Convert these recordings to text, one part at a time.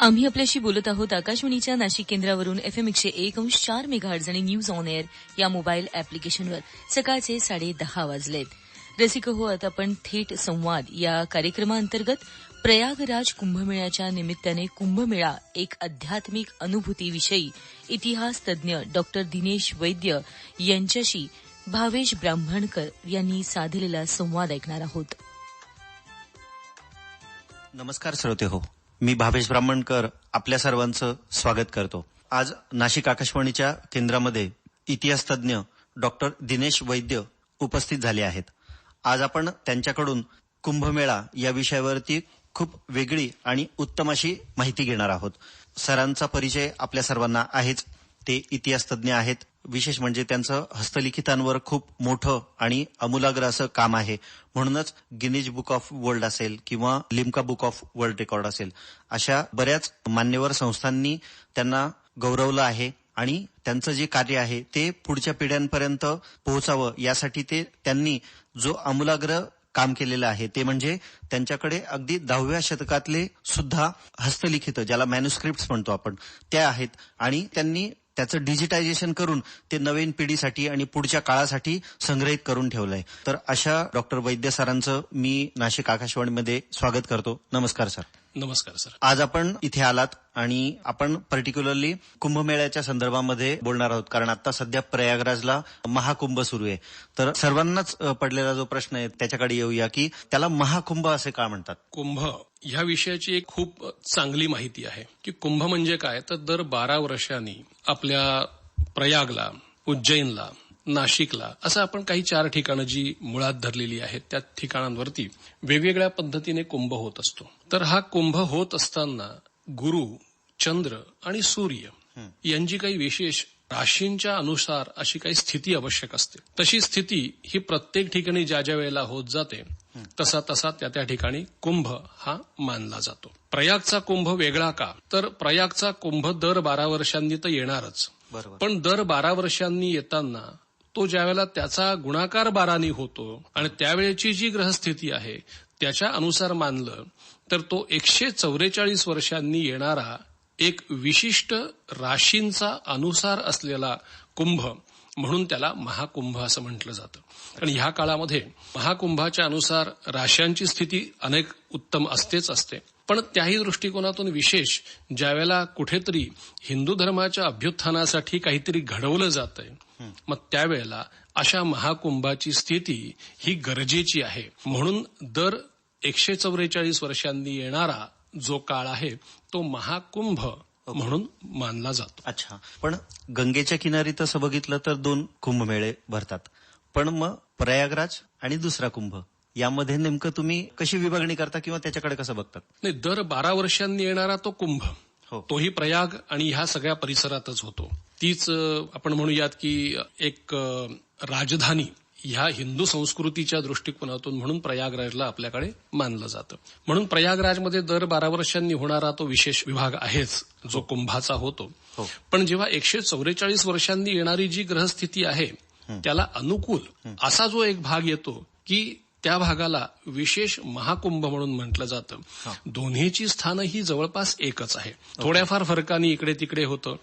आम्ही आपल्याशी बोलत आहोत आकाशवाणीच्या नाशिक केंद्रावरून एफ एम एकशे एक अंश चार मेगाहर्ज आणि न्यूज ऑन एअर या मोबाईल अॅप्लिकेशनवर सकाळचे साडे दहा वाजलेत. रसिक हो आता आपण थेट संवाद. या कार्यक्रमाअंतर्गत प्रयागराज कुंभमेळ्याच्या निमित्ताने कुंभमेळा एक आध्यात्मिक अनुभूतीविषयी इतिहास तज्ज्ञ डॉक्टर दिनेश वैद्य यांच्याशी भावेश ब्राह्मणकर यांनी साधलेला संवाद ऐकणार आहोत. नमस्कार श्रोते हो. मी भावेश ब्राह्मणकर आपल्या सर्वांचं स्वागत करतो. आज नाशिक आकाशवाणीच्या केंद्रामध्ये इतिहास तज्ज्ञ डॉक्टर दिनेश वैद्य उपस्थित झाले आहेत. आज आपण त्यांच्याकडून कुंभमेळा या विषयावरती खूप वेगळी आणि उत्तम अशी माहिती घेणार आहोत. सरांचा परिचय आपल्या सर्वांना आहेच. ते इतिहास तज्ज्ञ आहेत. विशेष म्हणजे त्यांचं हस्तलिखितांवर खूप मोठं आणि अमूलाग्र असं काम आहे. म्हणूनच गिनीज बुक ऑफ वर्ल्ड असेल किंवा Limca book of world record असेल अशा बऱ्याच मान्यवर संस्थांनी त्यांना गौरवलं आहे आणि त्यांचं जे कार्य आहे ते पुढच्या पिढ्यांपर्यंत पोहोचावं यासाठी ते त्यांनी जो अमूलाग्र काम केलेलं आहे ते म्हणजे त्यांच्याकडे अगदी दहाव्या शतकातले सुद्धा हस्तलिखित ज्याला मॅन्युस्क्रिप्ट म्हणतो आपण त्या आहेत. आणि त्यांनी त्याचं डिजिटायझेशन करून ते नवीन पिढीसाठी आणि पुढच्या काळासाठी संग्रहित करून ठेवलंय. तर अशा डॉक्टर वैद्य सरांचं मी नाशिक आकाशवाणीमध्ये स्वागत करतो. नमस्कार सर. नमस्कार सर. आज आपण इथे आलात आणि आपण पर्टिक्युलरली कुंभमेळ्याच्या संदर्भामध्ये बोलणार आहोत. कारण आता सध्या प्रयागराजला महाकुंभ सुरू आहे. तर सर्वांनाच पडलेला जो प्रश्न आहे त्याच्याकडे येऊया की त्याला महाकुंभ असे का म्हणतात? कुंभ ह्या विषयाची एक खूप चांगली माहिती आहे की कुंभ म्हणजे काय? तर दर बारा वर्षांनी आपल्या प्रयागला उज्जैनला नाशिकला असं आपण काही चार ठिकाणं जी मुळात धरलेली आहेत त्या ठिकाणांवरती वेगवेगळ्या पद्धतीने कुंभ होत असतो. तर हा कुंभ होत असताना गुरु चंद्र आणि सूर्य यांची काही विशेष राशींच्या अनुसार अशी काही स्थिती आवश्यक असते. तशी स्थिती ही प्रत्येक ठिकाणी ज्या ज्या वेळेला होत जाते तसा तसा त्या त्या ठिकाणी कुंभ हा मानला जातो. प्रयागचा कुंभ वेगळा का? तर प्रयागचा कुंभ दर बारा वर्षांनी तर येणारच. पण दर बारा वर्षांनी येताना तो ज्यावेळेला त्याचा गुणाकार बारानी होतो आणि त्यावेळेची जी ग्रहस्थिती आहे त्याच्या अनुसार मानलं तर तो एकशे चौवेचाळीस वर्षांनी येणारा एक विशिष्ट राशींचा अनुसार असलेला कुंभ म्हणून त्याला महाकुंभ असं म्हटलं जातं. आणि ह्या काळामध्ये महाकुंभाच्या अनुसार राशांची स्थिती अनेक उत्तम असतेच असते. पण त्याही दृष्टिकोनातून विशेष ज्यावेळेला कुठेतरी हिंदू धर्माच्या अभ्युत्थानासाठी काहीतरी घडवलं जात आहे मग त्यावेळेला अशा महाकुंभाची स्थिती ही गरजेची आहे. म्हणून दर एकशे चौवेचाळीस वर्षांनी येणारा जो काळ आहे तो महाकुंभ म्हणून मानला जातो. अच्छा. पण गंगेच्या किनारी तसं बघितलं तर दोन कुंभमेळे भरतात. पण मग प्रयागराज आणि दुसरा कुंभ. यामध्ये नेमकं तुम्ही कशी विभागणी करता किंवा त्याच्याकडे कसं बघतात? नाही दर बारा वर्षांनी येणारा तो कुंभ हो. तोही प्रयाग आणि ह्या सगळ्या परिसरातच होतो. तीच आपण म्हणूयात की एक राजधानी ह्या हिंदू संस्कृतीच्या दृष्टिकोनातून म्हणून प्रयागराजला आपल्याकडे मानलं जातं. म्हणून प्रयागराजमध्ये दर बारा वर्षांनी होणारा तो विशेष विभाग आहेच जो कुंभाचा होतो. हो. पण जेव्हा एकशे चौवेचाळीस वर्षांनी येणारी जी ग्रहस्थिती आहे त्याला अनुकूल असा जो एक भाग येतो की त्या भागाला विशेष महाकुंभ म्हणून म्हटलं जातं. दोन्हीची स्थानं ही जवळपास एकच आहे. थोड्याफार फरकाने इकडे तिकडे होतं.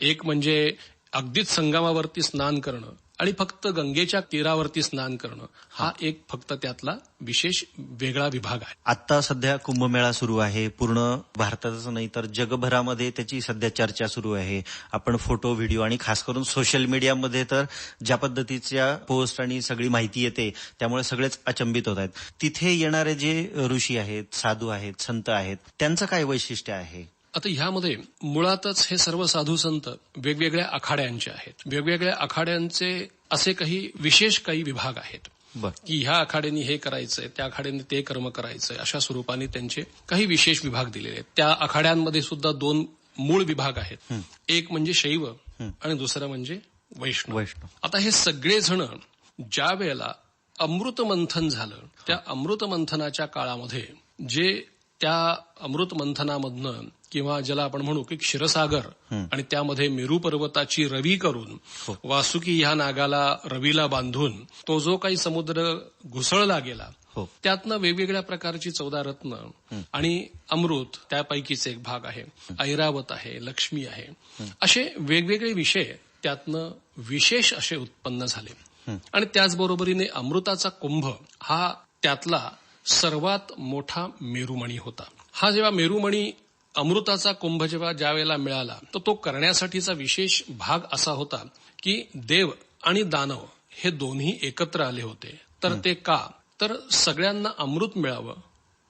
एक म्हणजे अगदीच संगमावरती स्नान करणं. आणि फक्त गंगेच्या तीरावरती स्नान करणं हा एक फक्त त्यातला विशेष वेगळा विभाग आहे. आता सध्या कुंभमेळा सुरू आहे. पूर्ण भारतातच नाही तर जगभरामध्ये त्याची सध्या चर्चा सुरू आहे. आपण फोटो व्हिडिओ आणि खास करून सोशल मीडियामध्ये तर ज्या पद्धतीच्या पोस्ट आणि सगळी माहिती येते त्यामुळे सगळेच अचंबित होत आहेत. तिथे येणारे जे ऋषी आहेत साधू आहेत संत आहेत त्यांचं काय वैशिष्ट्य आहे? आता ह्यामध्ये मुळातच हे सर्व साधू संत वेगवेगळ्या आखाड्यांचे आहेत. वेगवेगळ्या आखाड्यांचे असे काही विशेष काही विभाग आहेत. की ह्या आखाड्यांनी हे करायचंय त्या आखाड्याने ते कर्म करायचंय अशा स्वरूपाने त्यांचे काही विशेष विभाग दिलेले आहेत. त्या आखाड्यांमध्ये सुद्धा दोन मूळ विभाग आहेत. एक म्हणजे शैव आणि दुसरं म्हणजे वैष्णव. वैष्णव. आता हे सगळे जण ज्या वेळेला अमृत मंथन झालं त्या अमृत मंथनाच्या काळामध्ये जे त्या अमृत मंथनामधनं किंवा ज्याला आपण म्हणू की क्षीरसागर आणि त्यामध्ये मेरू पर्वताची रवी करून वासुकी ह्या नागाला रवीला बांधून तो जो काही समुद्र घुसळला गेला हो. त्यातनं वेगवेगळ्या प्रकारची चौदा रत्न आणि अमृत त्यापैकीच एक भाग आहे. ऐरावत आहे लक्ष्मी आहे. असे वेगवेगळे विषय त्यातनं विशेष असे उत्पन्न झाले. आणि त्याचबरोबरीने अमृताचा कुंभ हा त्यातला सर्वात मोठा मेरुमणी होता. हा जेव्हा मेरुमणी अमृताचा कुंभ जेव्हा ज्या वेळेला मिळाला तर तो करण्यासाठीचा विशेष भाग असा होता की देव आणि दानव हे दोन्ही एकत्र आले होते. तर ते का? तर सगळ्यांना अमृत मिळावं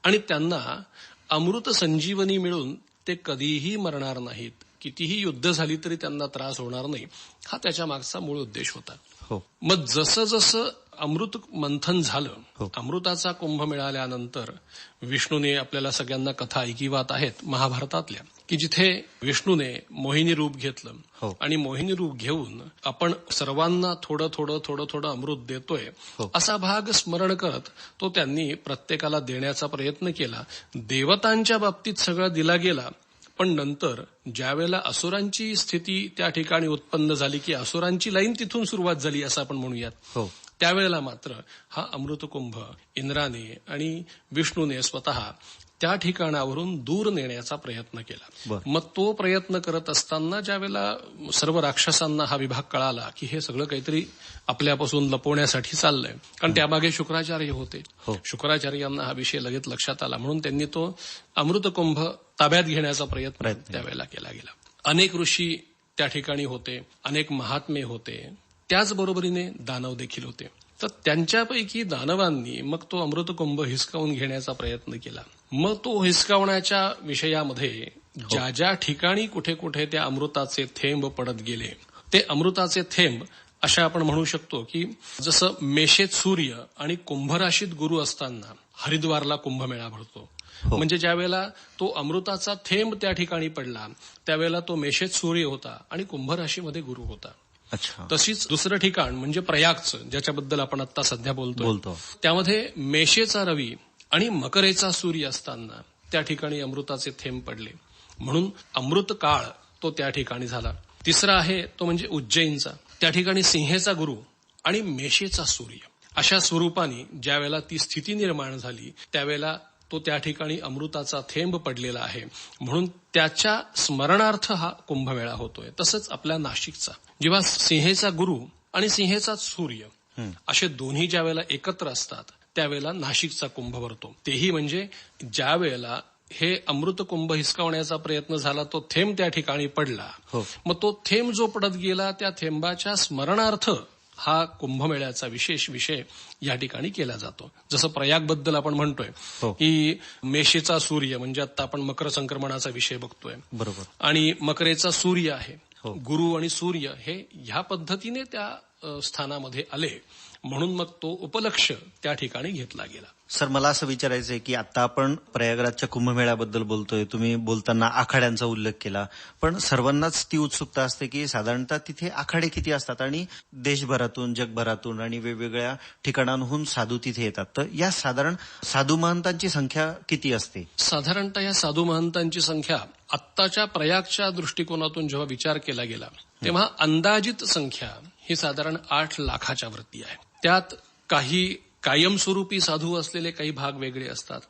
आणि त्यांना अमृत संजीवनी मिळून ते कधीही मरणार नाहीत. कितीही युद्ध झाली तरी त्यांना त्रास होणार नाही. हा त्याच्या मागचा मूळ उद्देश होता. हो. मग जसं जसं अमृत मंथन झालं हो. अमृताचा कुंभ मिळाल्यानंतर विष्णूने आपल्याला सगळ्यांना कथा ऐकिवात आहेत महाभारतातल्या की जिथे विष्णूने मोहिनी रूप घेतलं हो. आणि मोहिनी रूप घेऊन आपण सर्वांना थोडं थोडं थोडं थोडं अमृत देतोय हो. असा भाग स्मरण करत तो त्यांनी प्रत्येकाला देण्याचा प्रयत्न केला देवतांच्या बाबतीत सगळं दिला गेला पण नंतर ज्यावेळेला असुरांची स्थिती त्या ठिकाणी उत्पन्न झाली की असुरांची लाईन तिथून सुरुवात झाली असं आपण म्हणूयात हो त्यावेळेला मात्र हा अमृतकुंभ इंद्राने आणि विष्णूने स्वतः त्या ठिकाणावरून दूर नेण्याचा प्रयत्न केला. मग तो प्रयत्न करत असताना ज्यावेळेला सर्व राक्षसांना हा विभाग कळाला की हे सगळं काहीतरी आपल्यापासून लपवण्यासाठी चाललंय. कारण त्यामागे शुक्राचार्य होते. हो. शुक्राचार्यांना हा विषय लगेच लक्षात आला. म्हणून त्यांनी तो अमृतकुंभ ताब्यात घेण्याचा प्रयत्न. त्यावेळेला केला गेला. अनेक ऋषी त्या ठिकाणी होते. अनेक महात्मे होते. त्याचबरोबरीने दानव देखील होते. तर त्यांच्यापैकी दानवांनी मग तो अमृतकुंभ हिसकावून घेण्याचा प्रयत्न केला. मग तो हिसकावण्याच्या विषयामध्ये ज्या ज्या ठिकाणी कुठे कुठे त्या अमृताचे थेंब पडत गेले ते अमृताचे थेंब अशा आपण म्हणू शकतो की जसं मेषेत सूर्य आणि कुंभराशीत गुरु असताना हरिद्वारला कुंभमेळा भरतो. म्हणजे ज्यावेळेला तो अमृताचा थेंब त्या ठिकाणी पडला त्यावेळेला तो मेषेत सूर्य होता आणि कुंभराशीमध्ये गुरु होता. अच्छा. तशीच दुसरं ठिकाण म्हणजे प्रयागचं ज्याच्याबद्दल आपण आता सध्या बोलतो बोलतो. त्यामध्ये मेषेचा रवी आणि मकरेचा सूर्य असताना त्या ठिकाणी अमृताचे थेंब पडले. म्हणून अमृत काळ तो त्या ठिकाणी झाला. तिसरा आहे तो म्हणजे उज्जैनचा. त्या ठिकाणी सिंहेचा गुरु आणि मेषेचा सूर्य. अशा स्वरूपाने ज्या वेळेला ती स्थिती निर्माण झाली त्यावेळेला तो त्या ठिकाणी अमृताचा थेंब पडलेला आहे. म्हणून त्याच्या स्मरणार्थ हा कुंभमेळा होतोय. तसंच आपल्या नाशिकचा. जेव्हा सिंहेचा गुरु आणि सिंहेचा सूर्य असे दोन्ही ज्या वेळेला एकत्र असतात त्यावेळेला नाशिकचा कुंभ भरतो. तेही म्हणजे ज्या वेळेला हे अमृत कुंभ हिसकावण्याचा प्रयत्न झाला तो थेंब त्या ठिकाणी पडला. हो. मग तो थेंब जो पडत गेला त्या थेंबाच्या स्मरणार्थ हा कुंभमेळ्याचा विशेष विषय या ठिकाणी केला जातो जसं प्रयागबद्दल आपण म्हणतोय हो. की मेषेचा सूर्य म्हणजे आता आपण मकर संक्रमणाचा विषय बघतोय बरोबर आणि मकरेचा सूर्य आहे हो. गुरु आणि सूर्य हे ह्या पद्धतीने त्या स्थानामध्ये आले म्हणून मग तो उपलक्ष त्या ठिकाणी घेतला गेला. सर मला असं विचारायचं आहे की आता आपण प्रयागराजच्या कुंभमेळ्याबद्दल बोलतोय. तुम्ही बोलताना आखाड्यांचा उल्लेख केला. पण सर्वांनाच ती उत्सुकता असते की साधारणतः तिथे आखाडे किती असतात आणि देशभरातून जगभरातून आणि वेगवेगळ्या ठिकाणांहून साधू तिथे येतात. तर या साधारण साधू महंतांची संख्या किती असते? साधारणतः या साधू महंतांची संख्या आत्ताच्या प्रयागच्या दृष्टिकोनातून जेव्हा विचार केला गेला तेव्हा अंदाजित संख्या ही साधारण आठ लाखाच्या वरती आहे. त्यात काही कायमस्वरूपी साधू असलेले काही भाग वेगळे असतात.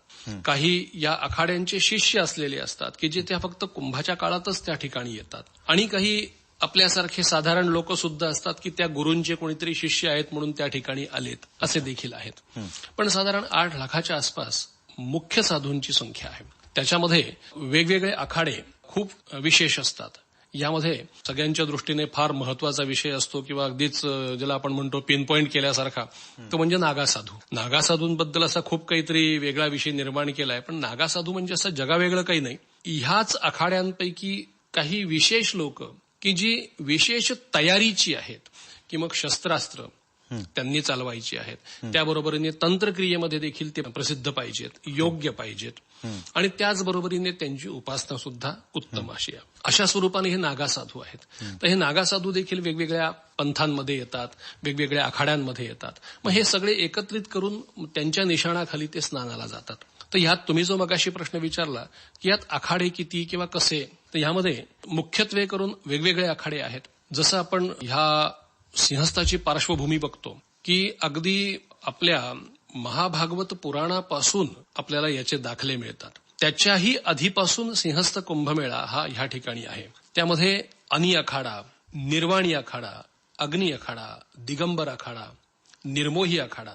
काही या आखाड्यांचे शिष्य असलेले असतात की जे त्या फक्त कुंभाच्या काळातच त्या ठिकाणी येतात. आणि काही आपल्यासारखे साधारण लोक सुद्धा असतात की त्या गुरूंचे कोणीतरी शिष्य आहेत म्हणून त्या ठिकाणी आलेत असे देखील आहेत. पण साधारण आठ लाखाच्या आसपास मुख्य साधूंची संख्या आहे. त्याच्यामध्ये वेगवेगळे आखाडे खूप विशेष असतात. यामध्ये सगळ्यांच्या दृष्टीने फार महत्त्वाचा विषय असतो किंवा अगदीच ज्याला आपण म्हणतो पिन पॉइंट केल्यासारखा. तो म्हणजे नागासाधू. नागासाधूंबद्दल असा खूप काहीतरी वेगळा विषय निर्माण केलाय पण नागासाधू म्हणजे असं जगावेगळं काही नाही. ह्याच आखाड्यांपैकी काही विशेष लोक की जी विशेष तयारीची आहेत की मग शस्त्रास्त्र त्यांनी चालवायची आहेत. त्याबरोबरीने तंत्रक्रियेमध्ये देखील ते प्रसिद्ध पाहिजेत योग्य पाहिजेत. आणि त्याचबरोबरीने त्यांची उपासना सुद्धा उत्तम अशी आहे. अशा स्वरूपाने हे नागासाधू आहेत. तर हे नागासाधू देखील वेगवेगळ्या पंथांमध्ये येतात वेगवेगळ्या आखाड्यांमध्ये येतात. मग हे सगळे एकत्रित करून त्यांच्या निशाणाखाली ते स्नानाला जातात. तर ह्यात तुम्ही जो मगाशी प्रश्न विचारला की यात आखाडे किती किंवा कसे तर ह्यामध्ये मुख्यत्वे करून वेगवेगळे आखाडे आहेत. जसं आपण ह्या सिंहस्थाची पार्श्वभूमी बघतो की अगदी आपल्या महाभागवत पुराणापासून आपल्याला याचे दाखले मिळतात. त्याच्याही आधीपासून सिंहस्थ कुंभमेळा हा ह्या ठिकाणी आहे. त्यामध्ये अनी अखाडा निर्वाणी अखाडा अग्नी अखाडा दिगंबर अखाडा निर्मोही अखाडा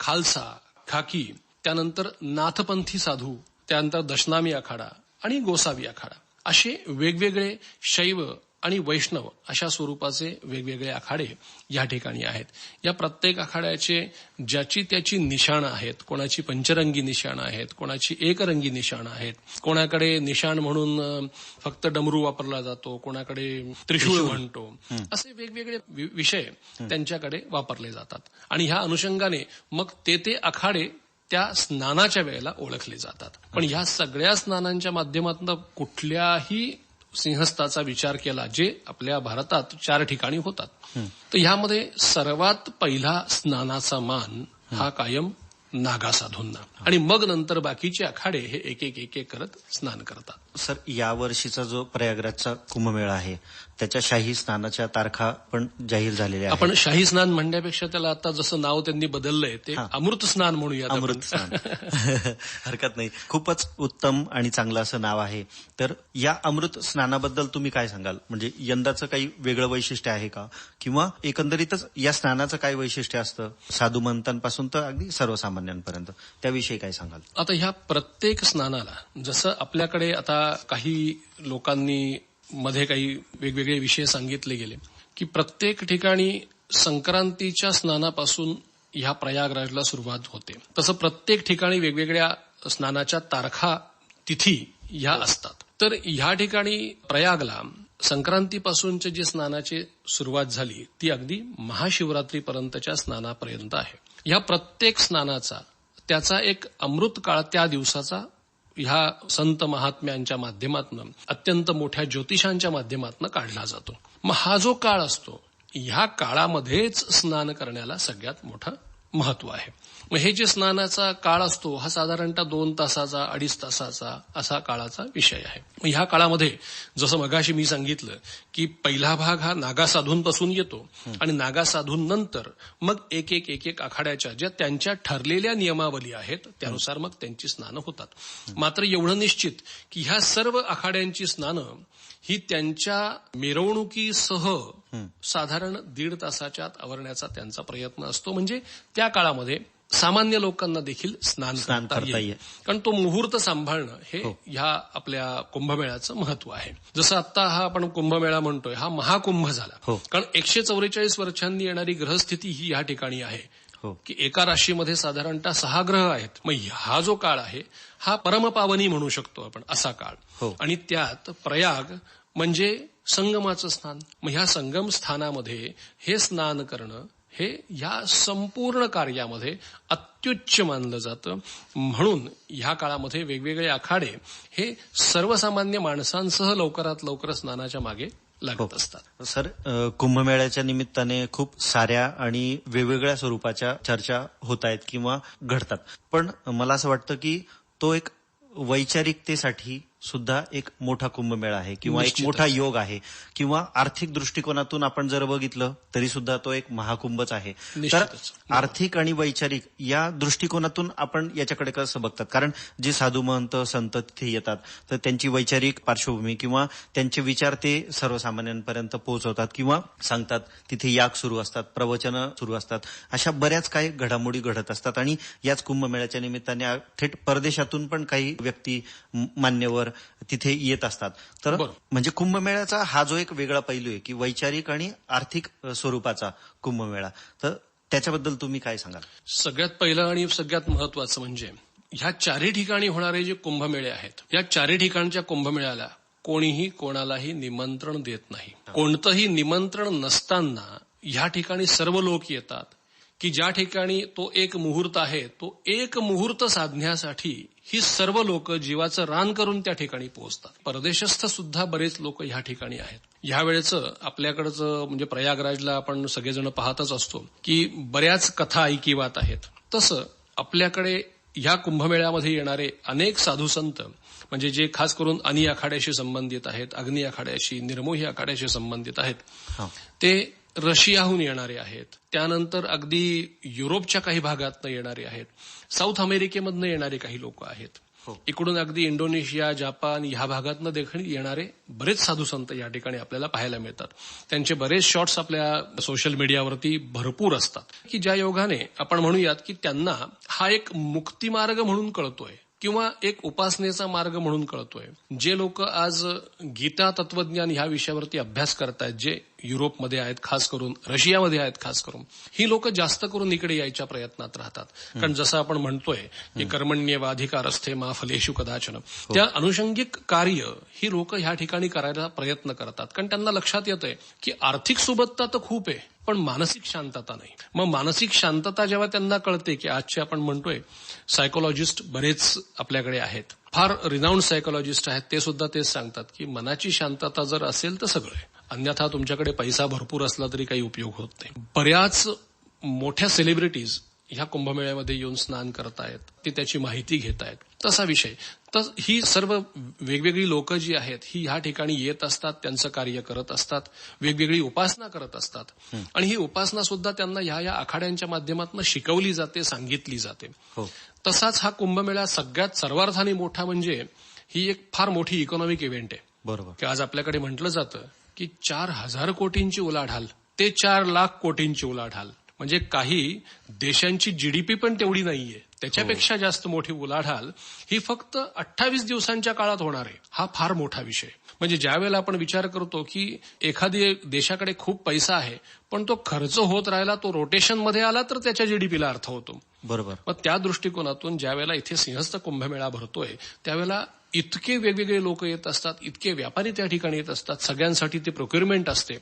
खालसा खाकी त्यानंतर नाथपंथी साधू त्यानंतर दशनामी आखाडा आणि गोसावी आखाडा असे वेगवेगळे शैव आणि वैष्णव अशा स्वरूपाचे वेगवेगळे आखाडे या ठिकाणी आहेत. या प्रत्येक आखाड्याचे ज्याची त्याची निशाणं आहेत कोणाची पंचरंगी निशाणं आहेत कोणाची एकरंगी निशाणं आहेत कोणाकडे निशाण म्हणून फक्त डमरू वापरला जातो कोणाकडे त्रिशूळ म्हणतो असे वेगवेगळे विषय त्यांच्याकडे वापरले जातात. आणि ह्या अनुषंगाने मग ते ते आखाडे त्या स्नानाच्या वेळेला ओळखले जातात. पण ह्या सगळ्या स्नानांच्या माध्यमातून कुठल्याही सिंहस्थाचा विचार केला जे आपल्या भारतात चार ठिकाणी होतात. तर ह्यामध्ये सर्वात पहिला स्नानाचा मान हा कायम नागा साधूंना आणि मग नंतर बाकीचे आखाडे हे एक एक एक एक करत स्नान करतात. सर या वर्षीचा जो प्रयागराजचा कुंभमेळा आहे त्याच्या शाही स्नानाच्या तारखा पण जाहीर झालेल्या आहेत. आपण शाही स्नान म्हणण्यापेक्षा त्याला आता जसं नाव त्यांनी बदललंय ते अमृत स्नान म्हणूयात आपण. अमृत स्नान. हरकत नाही. खूपच उत्तम आणि चांगलं असं नाव आहे. तर या अमृत स्नानाबद्दल तुम्ही काय सांगाल? म्हणजे यंदाचं काही वेगळं वैशिष्ट्य आहे का? किंवा एकंदरीतच या स्नानाचं काय वैशिष्ट्य असतं? साधू मंतांपासून तर अगदी सर्वसामान्यांपर्यंत. त्याविषयी काय सांगाल? आता ह्या प्रत्येक स्नानाला जसं आपल्याकडे आता काही लोकांनी मध्ये काही वेगवेगळे विषय सांगितले गेले की प्रत्येक ठिकाणी संक्रांतीच्या स्नानापासून ह्या प्रयागराजला सुरुवात होते. तसं प्रत्येक ठिकाणी वेगवेगळ्या स्नानाच्या तारखा तिथी ह्या असतात. तर ह्या ठिकाणी प्रयागला संक्रांतीपासूनचे जे स्नानाची सुरुवात झाली ती अगदी महाशिवरात्रीपर्यंतच्या स्नानापर्यंत आहे. ह्या प्रत्येक स्नानाचा त्याचा एक अमृत काळ त्या दिवसाचा ह्या संत महात्म्यांच्या माध्यमातून अत्यंत मोठ्या ज्योतिषांच्या माध्यमातून काढला जातो. मग हा जो काळ असतो ह्या काळामध्येच स्नान करण्याला सगळ्यात मोठं महत्त्व आहे. मग हे जे स्नानाचा काळ असतो हा साधारणतः दोन तासाचा अडीच तासाचा असा काळाचा विषय आहे. मग ह्या काळामध्ये जसं मगाशी मी सांगितलं की पहिला भाग हा नागा साधूंपासून येतो आणि नागा साधूंनंतर मग एक एक एक एक आखाड्याच्या ज्या त्यांच्या ठरलेल्या नियमावली आहेत त्यानुसार मग त्यांची स्नानं होतात. मात्र एवढं निश्चित की ह्या सर्व आखाड्यांची स्नानं ही त्यांच्या मिरवणुकीसह साधारण दीड तासाच्या आवरण्याचा त्यांचा प्रयत्न असतो. म्हणजे त्या काळामध्ये सामान्य लोकांना देखील स्नान करता येईल. कारण तो मुहूर्त सांभाळणं हे ह्या आपल्या कुंभमेळ्याचं महत्त्व आहे. जसं आता हा आपण कुंभमेळा म्हणतोय हा महाकुंभ झाला. हो. कारण एकशे चौवेचाळीस वर्षांनी येणारी ग्रहस्थिती ही या ठिकाणी आहे. हो की एका राशीमध्ये साधारणतः सहा ग्रह आहेत. मग हा जो काळ आहे हा परमपावनी म्हणू शकतो आपण असा काळ. हो. आणि त्यात प्रयाग म्हणजे संगमाचं स्नान मग ह्या संगम स्थानामध्ये हे स्नान करणं हे ह्या संपूर्ण कार्यामध्ये अत्युच्च मानलं जातं. म्हणून ह्या काळामध्ये वेगवेगळे आखाडे हे सर्वसामान्य माणसांसह लवकरात लवकर स्नानाच्या मागे लागत असतात. सर कुंभमेळ्याच्या निमित्ताने खूप साऱ्या आणि वेगवेगळ्या स्वरूपाच्या चर्चा होत आहेत किंवा घडतात. पण मला असं वाटतं की तो एक वैचारिकतेसाठी सुद्धा एक मोठा कुंभमेळा आहे किंवा एक. मोठा योग आहे किंवा आर्थिक दृष्टिकोनातून आपण जर बघितलं तरी सुद्धा तो एक महाकुंभच आहे तर. आर्थिक आणि वैचारिक या दृष्टिकोनातून आपण याच्याकडे कसं बघतात कारण जे साधू महंत संत तिथे येतात तर त्यांची वैचारिक पार्श्वभूमी किंवा त्यांचे विचार ते सर्वसामान्यांपर्यंत पोहोचवतात किंवा सांगतात तिथे याग सुरू असतात प्रवचनं सुरू असतात अशा बऱ्याच काही घडामोडी घडत असतात आणि याच कुंभमेळ्याच्या निमित्ताने थेट परदेशातून पण काही व्यक्ती मान्यवर तिथे येत असतात. तर. म्हणजे कुंभमेळ्याचा हा जो एक वेगळा पैलू आहे की वैचारिक आणि आर्थिक स्वरूपाचा कुंभमेळा. तर त्याच्याबद्दल तुम्ही काय सांगाल? सगळ्यात पहिलं आणि सगळ्यात महत्वाचं म्हणजे ह्या चारही ठिकाणी होणारे जे कुंभमेळे आहेत या चारही ठिकाणच्या कुंभमेळ्याला कोणीही कोणालाही निमंत्रण देत नाही. कोणतंही निमंत्रण नसताना ह्या ठिकाणी सर्व लोक येतात. की ज्या ठिकाणी तो एक मुहूर्त आहे तो एक मुहूर्त साधण्यासाठी ही सर्व लोक जीवाचं रान करून त्या ठिकाणी पोहोचतात. परदेशस्थ सुद्धा बरेच लोक ह्या ठिकाणी आहेत. ह्या वेळेचं आपल्याकडचं म्हणजे प्रयागराजला आपण सगळेजण पाहतच असतो की बऱ्याच कथा ऐकिवात आहेत. तसं आपल्याकडे ह्या कुंभमेळ्यामध्ये येणारे अनेक साधू संत म्हणजे जे खास करून अनी आखाड्याशी संबंधित आहेत अग्नी आखाड्याशी निर्मोही आखाड्याशी संबंधित आहेत. ते रशियाहून येणारे आहेत. त्यानंतर अगदी युरोपच्या काही भागातनं येणारे आहेत. साऊथ अमेरिकेमधनं येणारे काही लोक आहेत. हो. इकडून अगदी इंडोनेशिया जपान ह्या भागातनं देखील येणारे बरेच साधू संत या ठिकाणी आपल्याला पाहायला मिळतात. त्यांचे बरेच शॉट्स आपल्या सोशल मीडियावरती भरपूर असतात. की ज्या योगाने आपण म्हणूयात की त्यांना हा एक मुक्तिमार्ग म्हणून कळतोय. किंवा एक उपासनेचा मार्ग म्हणून कळतोय. जे लोक आज गीता तत्वज्ञान ह्या विषयावरती अभ्यास करतायत जे युरोपमध्ये आहेत खास करून रशियामध्ये आहेत खास करून ही लोक जास्त करून इकडे यायच्या प्रयत्नात राहतात. कारण जसं आपण म्हणतोय की कर्मण्यवाधिकार असते मा फलेशु कदाचन. त्या अनुषंगिक कार्य ही लोक ह्या ठिकाणी करायला प्रयत्न करतात. कारण त्यांना लक्षात येतंय की आर्थिक सुबत्ता तर खूप आहे. पण मानसिक शांतता नाही. मग मानसिक शांतता जेव्हा त्यांना कळते की आजचे आपण म्हणतोय सायकोलॉजिस्ट बरेच आपल्याकडे आहेत. फार रिनाऊंड सायकोलॉजिस्ट आहेत ते सुद्धा तेच सांगतात की मनाची शांतता जर असेल तर सगळं आहे. अन्यथा तुमच्याकडे पैसा भरपूर असला तरी काही उपयोग होत नाही. बऱ्याच मोठ्या सेलिब्रिटीज ह्या कुंभमेळ्यामध्ये येऊन स्नान करतायत ते त्याची माहिती घेत आहेत तसा विषय. तर ही सर्व वेगवेगळी लोक जी आहेत ही ह्या ठिकाणी येत असतात त्यांचं कार्य करत असतात वेगवेगळी उपासना करत असतात. आणि ही उपासना सुद्धा त्यांना ह्या या आखाड्यांच्या माध्यमातून शिकवली जाते सांगितली जाते. हो. तसाच हा कुंभमेळा सगळ्यात सर्वार्थाने मोठा म्हणजे ही एक फार मोठी इकॉनॉमिक इव्हेंट आहे. बरोबर. की आज आपल्याकडे म्हटलं जातं की चार हजार कोटींची उलाढाल ते चार लाख कोटींची उलाढाल. म्हणजे काही देशांची जीडीपी पण तेवढी नाहीये. त्याच्यापेक्षा जास्त मोठी उलाढाल ही फक्त अठ्ठावीस दिवसांच्या काळात होणार आहे. हा फार मोठा विषय. म्हणजे ज्यावेळेला आपण विचार करतो की एखादी देशाकडे खूप पैसा आहे पण तो खर्च होत राहिला तो रोटेशनमध्ये आला तर त्याच्या जीडीपीला अर्थ होतो. बरोबर. मग त्या दृष्टिकोनातून ज्यावेळेला इथे सिंहस्थ कुंभमेळा भरतोय त्यावेळेला इतके वेगवेगळे लोक येत असतात इतके व्यापारी त्या ठिकाणी येत असतात सगळ्यांसाठी ते प्रोक्युरमेंट असते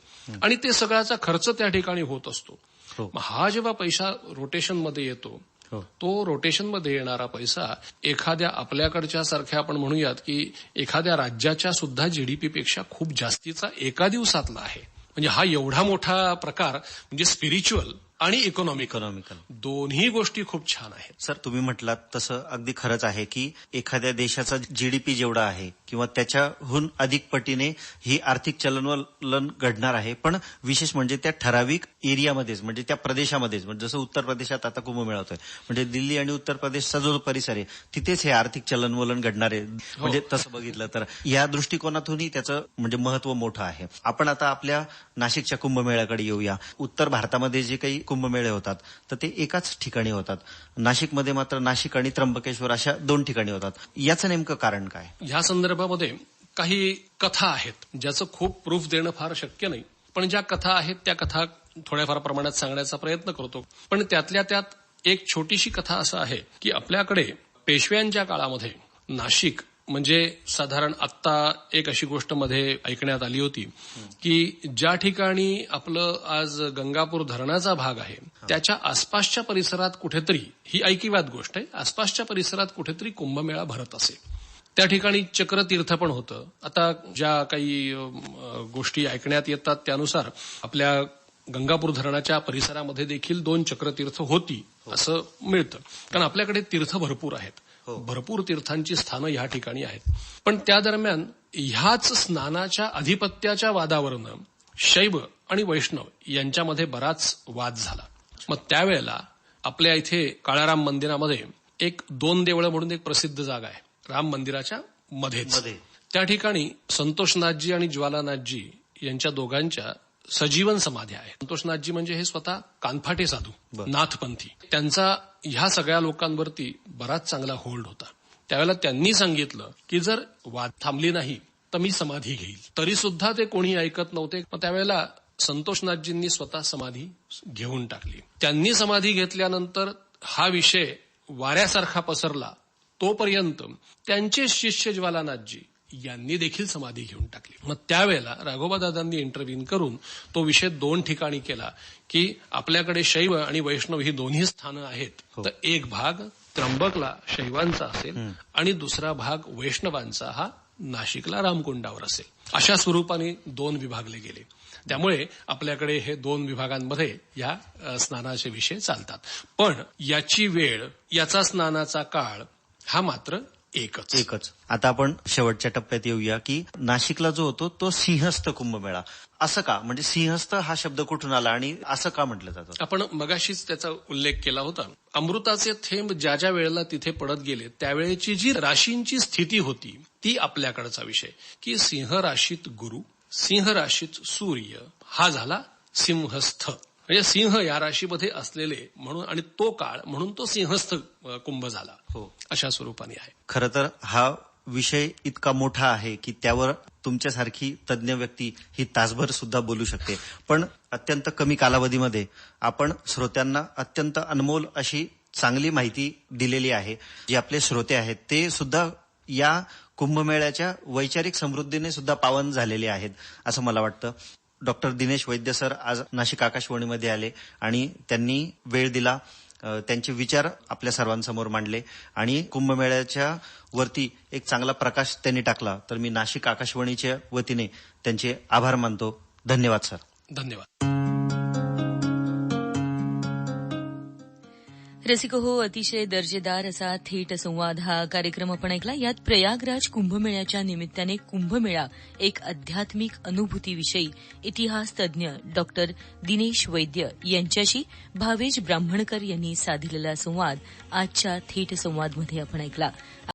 आणि ते सगळ्याचा खर्च त्या ठिकाणी होत असतो. हो. मग हा जेव्हा पैसा रोटेशनमध्ये येतो हो. तो रोटेशनमध्ये येणारा पैसा एखाद्या आपल्याकडच्या सारख्या आपण म्हणूयात की एखाद्या राज्याच्या सुद्धा जीडीपीपेक्षा खूप जास्तीचा एका दिवसातला आहे. म्हणजे हा एवढा मोठा प्रकार म्हणजे स्पिरिच्युअल आणि इकॉनॉमिक इकॉनॉमिकल दोन्ही गोष्टी खूप छान आहेत. सर तुम्ही म्हटलात तसं अगदी खरंच आहे की एखाद्या देशाचा जीडीपी जेवढा आहे किंवा त्याच्याहून अधिक पटीने ही आर्थिक चलनवलन घडणार आहे पण विशेष म्हणजे त्या ठराविक एरियामध्येच म्हणजे त्या प्रदेशामध्येच म्हणजे जसं उत्तर प्रदेशात आता कुंभमेळा होतोय म्हणजे दिल्ली आणि उत्तर प्रदेशचा जो परिसर आहे तिथेच हे आर्थिक चलनवलन घडणार आहे. म्हणजे तसं बघितलं तर या दृष्टिकोनातूनही त्याचं म्हणजे महत्त्व मोठं आहे. आपण आता आपल्या नाशिकच्या कुंभमेळ्याकडे येऊया. उत्तर भारतामध्ये जे काही कुंभमेळे होतात तर ते एकाच ठिकाणी होतात. नाशिकमध्ये मात्र नाशिक आणि त्र्यंबकेश्वर अशा दोन ठिकाणी होतात. याचं नेमकं कारण काय? ह्या संदर्भामध्ये काही कथा आहेत ज्याचं खूप प्रूफ देणं फार शक्य नाही. पण ज्या कथा आहेत त्या कथा थोड्याफार प्रमाणात सांगण्याचा प्रयत्न करतो. पण त्यातल्या त्यात एक छोटीशी कथा असं आहे की आपल्याकडे पेशव्यांच्या काळामध्ये नाशिक म्हणजे साधारण आत्ता एक अशी गोष्टमध्ये ऐकण्यात आली होती की ज्या ठिकाणी आपलं आज गंगापूर धरणाचा भाग आहे त्याच्या आसपासच्या परिसरात कुठेतरी ही ऐकिवाद गोष्ट आहे आसपासच्या परिसरात कुठेतरी कुंभमेळा भरत असे. त्या ठिकाणी चक्रतीर्थ पण होतं. आता ज्या काही गोष्टी ऐकण्यात येतात त्यानुसार आपल्या गंगापूर धरणाच्या परिसरामध्ये देखील दोन चक्रतीर्थ होती असं मिळतं. कारण आपल्याकडे तीर्थ भरपूर आहेत. भरपूर तीर्थांची स्थानं या ठिकाणी आहेत. पण त्या दरम्यान ह्याच स्नानाच्या अधिपत्याच्या वादावरनं शैव आणि वैष्णव यांच्यामध्ये बराच वाद झाला. मग त्यावेळेला आपल्या इथे काळाराम मंदिरामध्ये एक दोन देवळं म्हणून एक प्रसिद्ध जागा आहे. राम मंदिराच्या मध्येच. मध्ये. त्या ठिकाणी संतोषनाथजी आणि ज्वालानाथजी यांच्या दोघांच्या सजीवन समाध्या आहेत संतोषनाथजी म्हणजे हे स्वतः कानफाटे साधू नाथपंथी. त्यांचा ह्या सगळ्या लोकांवरती बराच चांगला होल्ड होता. त्यावेळेला त्यांनी सांगितलं की जर वाद थांबली नाही तर मी समाधी घेईल. तरी सुद्धा ते कोणी ऐकत नव्हते. मग त्यावेळेला संतोषनाथजींनी स्वतः समाधी घेऊन टाकली. त्यांनी समाधी घेतल्यानंतर हा विषय वाऱ्यासारखा पसरला. तोपर्यंत त्यांचे शिष्य ज्वालानाथजी यांनी देखील समाधी घेऊन टाकली. मग त्यावेळेला राघोबादादांनी इंटरव्ह्यून करून तो विषय दोन ठिकाणी केला की आपल्याकडे शैव आणि वैष्णव ही दोन्ही स्थानं आहेत. तर एक भाग त्र्यंबकला शैवांचा असेल आणि दुसरा भाग वैष्णवांचा हा नाशिकला रामकुंडावर असेल. अशा स्वरूपाने दोन विभागले गेले. त्यामुळे आपल्याकडे हे दोन विभागांमध्ये या स्नानाचे विषय चालतात. पण याची वेळ याचा स्नानाचा काळ हा मात्र एकच. एकच. आता आपण शेवटच्या टप्प्यात येऊया की नाशिकला जो होतो तो सिंहस्थ कुंभमेळा. असं का? म्हणजे सिंहस्थ हा शब्द कुठून आला आणि असं का म्हटलं जातं? आपण मगाशीच त्याचा उल्लेख केला होता. अमृताचे थेंब ज्या ज्या वेळेला तिथे पडत गेले त्यावेळेची जी राशींची स्थिती होती ती आपल्याकडचा विषय. की सिंह राशीत गुरु सिंह राशीत सूर्य हा झाला सिंहस्थ. म्हणजे सिंह या राशीमध्ये असलेले म्हणून आणि तो काळ म्हणून तो सिंहस्थ कुंभ झाला. हो. अशा स्वरूपाने आहे. खरं तर हा विषय इतका मोठा आहे की त्यावर तुमच्यासारखी तज्ज्ञ व्यक्ती ही तासभर सुद्धा बोलू शकते. पण अत्यंत कमी कालावधीमध्ये आपण श्रोत्यांना अत्यंत अनमोल अशी चांगली माहिती दिलेली आहे. जे आपले श्रोते आहेत ते सुद्धा या कुंभमेळ्याच्या वैचारिक समृद्धीने सुद्धा पावन झालेले आहेत असं मला वाटतं. डॉक्टर दिनेश वैद्य सर आज नाशिक आकाशवाणीमध्ये आले आणि त्यांनी वेळ दिला त्यांचे विचार आपल्या सर्वांसमोर मांडले आणि कुंभमेळ्याच्या वरती एक चांगला प्रकाश त्यांनी टाकला. तर मी नाशिक आकाशवाणीच्या वतीने त्यांचे आभार मानतो. धन्यवाद सर. धन्यवाद. रसिक हो अतिशय दर्जेदार असा थेट संवाद हा कार्यक्रम आपण ऐकला. यात प्रयागराज कुंभमेळ्याच्या निमित्ताने कुंभमेळा एक आध्यात्मिक अनुभूतीविषयी इतिहास तज्ज्ञ डॉक्टर दिनेश वैद्य यांच्याशी भावेश ब्राह्मणकर यांनी साधलेला संवाद आजच्या थेट संवादमध्ये आपण ऐकला.